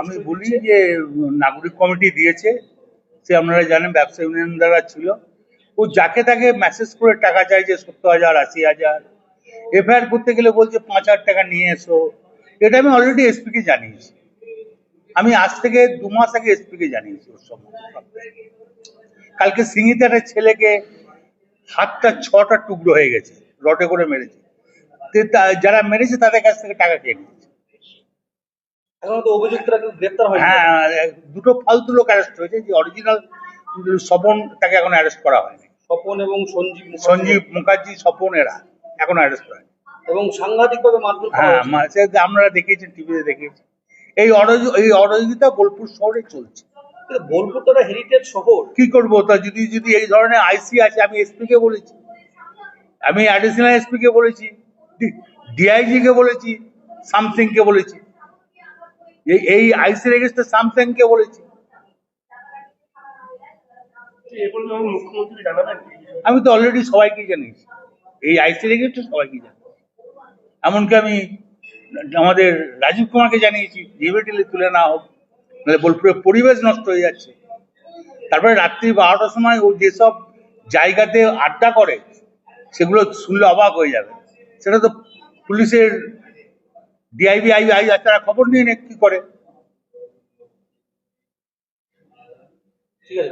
আমি বলি যে নাগরিক কমিটি দিয়েছে সে আপনারা জানেন ব্যবসা ইউনিয়ন দ্বারা ছিল। ও যাকে তাকে মেসেজ করে টাকা চাইছে সত্তর হাজার আশি হাজার। এফআইআর করতে গেলে বলছে পাঁচ হাজার টাকা নিয়ে এসো। এটা আমি অলরেডি এসপি কে জানিয়েছি। আমি আজ থেকে দু মাস আগে এসপি কে জানিয়েছি ওর সম্বন্ধে। কালকে সিঙ্গিতে একটা ছেলেকে হাতটা ছটা টুকরো হয়ে গেছে রটে করে মেরেছে। যারা মেরেছে তাদের কাছ থেকে টাকা খেয়ে নিয়েছে। এখনও তো অভিযুক্তরা কেউ গ্রেপ্তার হয়নি। হ্যাঁ দুটো ফালতু লোক অ্যারেস্ট হয়েছে যে অরিজিনাল স্বপন তাকে এখন অ্যারেস্ট করা হয়নি। স্বপন এবং সঞ্জীব সঞ্জীব মুখার্জি স্বপন এরা এখন অ্যারেস্ট হয়নি এবং সাংঘাতিকভাবে মারধর হ্যাঁ আপনারা দেখিয়েছেন টিভিতে দেখিয়েছেন এই অরজ- এই অরজিতা বোলপুর শহরে চলছে। বোলপুর তো একটা হেরিটেজ শহর। কি করব? তা যদি যদি এই ধরনের আইসি আছে আমি এসপি কে বলেছি। আমি অ্যাডিশনাল এসপি কে বলেছি ডিআইজি কে বলেছি সামথিং কে বলেছি। এই- এই আইসি রেজিস্টার সামথিং কে বলেছি। আমি তো অলরেডি সবাইকে জানিয়েছি। এই আইসি রেজিস্টার সবাইকে জানি এমনকি আমি আমাদের রাজীব কুমারকে জানিয়েছি ইমিডিয়েটলি তুলে না হোক নাহলে বোলপুরের পরিবেশ নষ্ট হয়ে যাচ্ছে। তারপরে রাত্রি বারোটার সময় ও যেসব জায়গাতে আড্ডা করে সেগুলো শুনলে অবাক হয়ে যাবে। সেটা তো পুলিশের ডিআইবি আই তারা খবর নিয়ে নে কি করে? ঠিক আছে